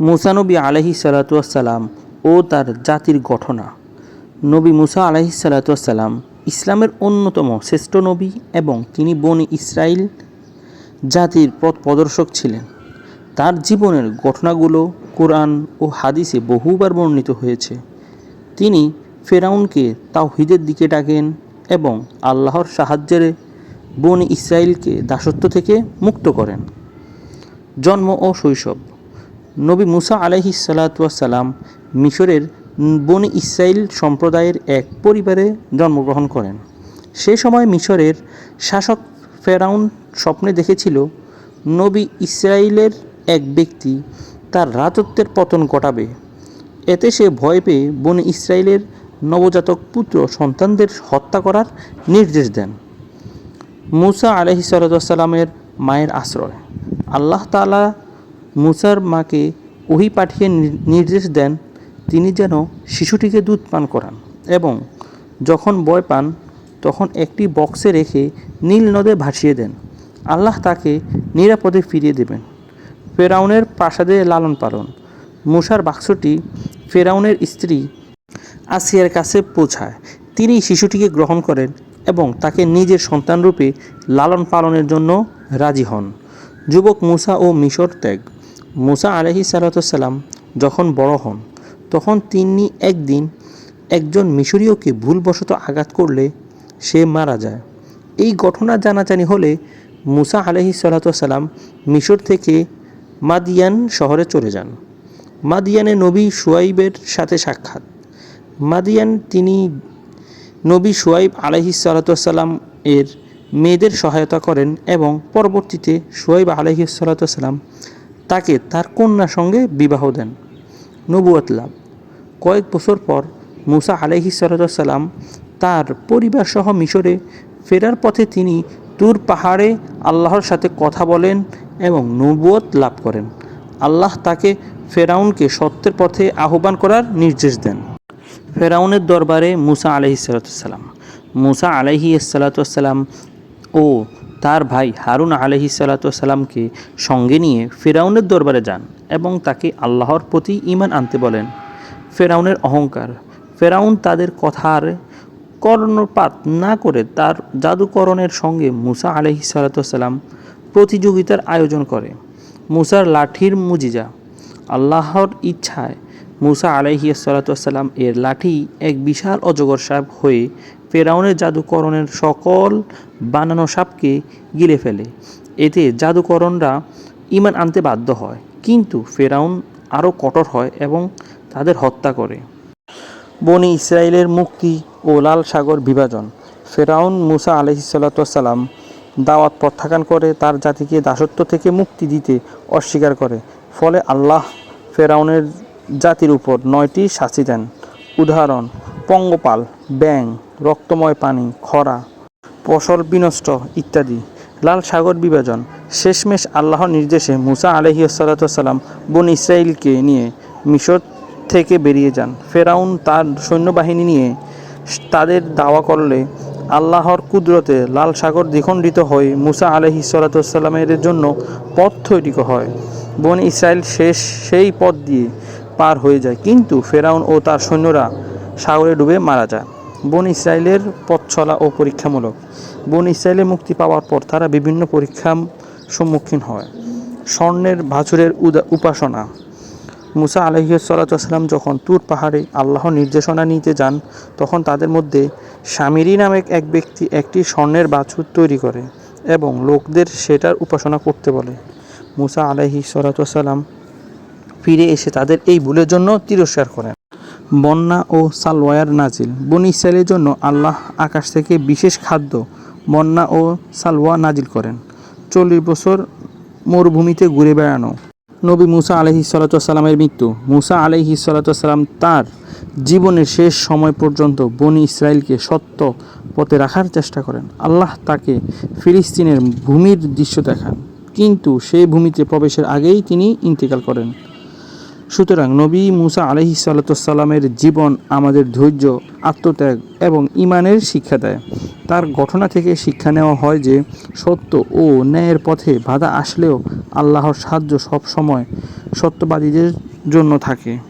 মুসানবী আলহি সালাতাম ও তার জাতির গঠনা নবী মুসা আলহি সালাতাম ইসলামের অন্যতম শ্রেষ্ঠ নবী এবং তিনি বনি ইসরায়েল জাতির পথ প্রদর্শক ছিলেন। তার জীবনের ঘটনাগুলো কোরআন ও হাদিসে বহুবার বর্ণিত হয়েছে। তিনি ফেরাউনকে তাওহিদের দিকে ডাকেন এবং আল্লাহর সাহায্যের বনি ইসরায়েলকে দাসত্ব থেকে মুক্ত করেন। জন্ম ও শৈশব নবী মুসা আলহি সালাতাম মিশরের বনি ইসরায়েল সম্প্রদায়ের এক পরিবারে জন্মগ্রহণ করেন। সে সময় মিশরের শাসক ফেরাউন স্বপ্নে দেখেছিল নবী ইসরায়েলের এক ব্যক্তি তার রাজত্বের পতন ঘটাবে। এতে সে ভয় পেয়ে বনি ইসরায়েলের নবজাতক পুত্র সন্তানদের হত্যা করার নির্দেশ দেন। মুসা আলহি সাল্লামের মায়ের আশ্রয়। আল্লাহ তালা মুসার মাকে ওহি পাঠিয়ে নির্দেশ দেন, তিনি যেন শিশুটিকে দুধ পান করান এবং যখন বয় পান, তখন একটি বক্সে রেখে নীল নদে ভাসিয়ে দেন। আল্লাহ তাকে নিরাপদে ফিরিয়ে দেবেন। ফেরাউনের প্রাসাদে লালন পালন। মুসার বাক্সটি ফেরাউনের স্ত্রী আসিয়ার কাছে পৌঁছায়। তিনি শিশুটিকে গ্রহণ করেন এবং তাকে নিজের সন্তানরূপে লালন পালনের জন্য রাজি হন। যুবক মুসা ও মিশর ত্যাগ। মুসা আলহি সালাতাম যখন বড় হন, তখন তিনি একদিন একজন মিশরীয়কে ভুলবশত আঘাত করলে সে মারা যায়। এই ঘটনা জানাজানি হলে মুসা আলহি সালাতাম মিশর থেকে মাদিয়ান শহরে চলে যান। মাদিয়ানে নবী সুয়াইবের সাথে সাক্ষাৎ। মাদিয়ান তিনি নবী সুয়াইব আলহি সালাতাম এর মেয়েদের সহায়তা করেন এবং পরবর্তীতে সুয়াইব আলহি সালাতাম তাকে তার কন্যার সঙ্গে বিবাহ দেন। নবুয়াত লাভ। কয়েক বছর পর মুসা আলহি সালাতাম তার পরিবার সহ মিশরে ফেরার পথে তিনি তুর পাহাড়ে আল্লাহর সাথে কথা বলেন এবং নবুয়ত লাভ করেন। আল্লাহ তাকে ফেরাউনকে সত্যের পথে আহ্বান করার নির্দেশ দেন। ফেরাউনের দরবারে মুসা আলহি সালাতাম মুসা আলহি সালাতাম ও তার ভাই হারুন আলহি সালাতামকে সঙ্গে নিয়ে ফেরাউনের দরবারে যান এবং তাকে আল্লাহর প্রতি ইমান আনতে বলেন। ফেরাউনের অহংকার, ফেরাউন তাদের কথার কর্ণপাত না করে তার জাদুকরণের সঙ্গে মুসা আলহি সালাতাম প্রতিযোগিতার আয়োজন করে। মুসার লাঠির মুজিজা, আল্লাহর ইচ্ছায় মুসা আলাইহি সালাতাম এর লাঠি এক বিশাল অজগর সাপ হয়ে ফেরাউনের জাদুকরণের সকল বানানো সাপকে গিলে ফেলে। এতে জাদুকরণরা ইমান আনতে বাধ্য হয়। কিন্তু ফেরাউন আরও কঠোর হয় এবং তাদের হত্যা করে। বনি ইসরায়েলের মুক্তি ও লাল সাগর বিভাজন। ফেরাউন মুসা আলহিসাল্লাম দাওয়াত প্রত্যাখ্যান করে তার জাতিকে দাসত্ব থেকে মুক্তি দিতে অস্বীকার করে। ফলে আল্লাহ ফেরাউনের জাতির উপর নয়টি শাস্তি দেন। উদাহরণ, পঙ্গপাল ব্যাং রক্তময় পানি, খরা, ফসল বিনষ্ট ইত্যাদি। লাল সাগর বিভাজন, শেষমেশ আল্লাহর নির্দেশে মুসা আলহিসাল্লাম বন ইসরায়েলকে নিয়ে মিশর থেকে বেরিয়ে যান। ফেরাউন তার সৈন্যবাহিনী নিয়ে তাদের দাওয়া করলে আল্লাহর কুদরতে লাল সাগর দ্বিখণ্ডিত হয়ে মুসা আলহি সাল্লাতামের জন্য পথ তৈরি হয়। বন ইসরায়েল শেষ সেই পথ দিয়ে পার হয়ে যায়। কিন্তু ফেরাউন ও তার সৈন্যরা সাগরে ডুবে মারা যায়। বন ইসরায়েলের পথ চলা ও পরীক্ষামূলক। বন ইসরায়েলের মুক্তি পাওয়ার পর তারা বিভিন্ন পরীক্ষার সম্মুখীন হয়। স্বর্ণের ভাছুরের উপাসনা। মুসা আলহিসাল্লাম যখন তুর পাহাড়ে আল্লাহর নির্দেশনা নিতে যান, তখন তাদের মধ্যে স্বামীরি নামে এক ব্যক্তি একটি স্বর্ণের বাছুর তৈরি করে এবং লোকদের সেটার উপাসনা করতে বলে। মুসা আলহি সাল্লাম ফিরে এসে তাদের এই ভুলের জন্য তিরস্কার করেন। বন্যা ও সালওয়ার নাজিল। বন ইসরায়েলের জন্য আল্লাহ আকাশ থেকে বিশেষ খাদ্য বন্যা ও সালওয়া নাজিল করেন। চল্লিশ বছর মরুভূমিতে ঘুরে বেড়ানো। নবী মুসা আলহি সাল্লামের মৃত্যু। মুসা আলহি সাল্লাম তার জীবনের শেষ সময় পর্যন্ত বনি ইসরায়েলকে সত্য পথে রাখার চেষ্টা করেন। আল্লাহ তাকে ফিলিস্তিনের ভূমির দৃশ্য দেখান। কিন্তু সেই ভূমিতে প্রবেশের আগেই তিনি ইন্তেকাল করেন। সুতরাং নবী মুসা আলহি সাল্লামের জীবন আমাদের ধৈর্য, আত্মত্যাগ এবং ইমানের শিক্ষা দেয়। তার ঘটনা থেকে শিক্ষা নেওয়া হয় যে, সত্য ও ন্যায়ের পথে বাধা আসলেও আল্লাহর সাহায্য সব সময় সত্যবাদীদের জন্য থাকে।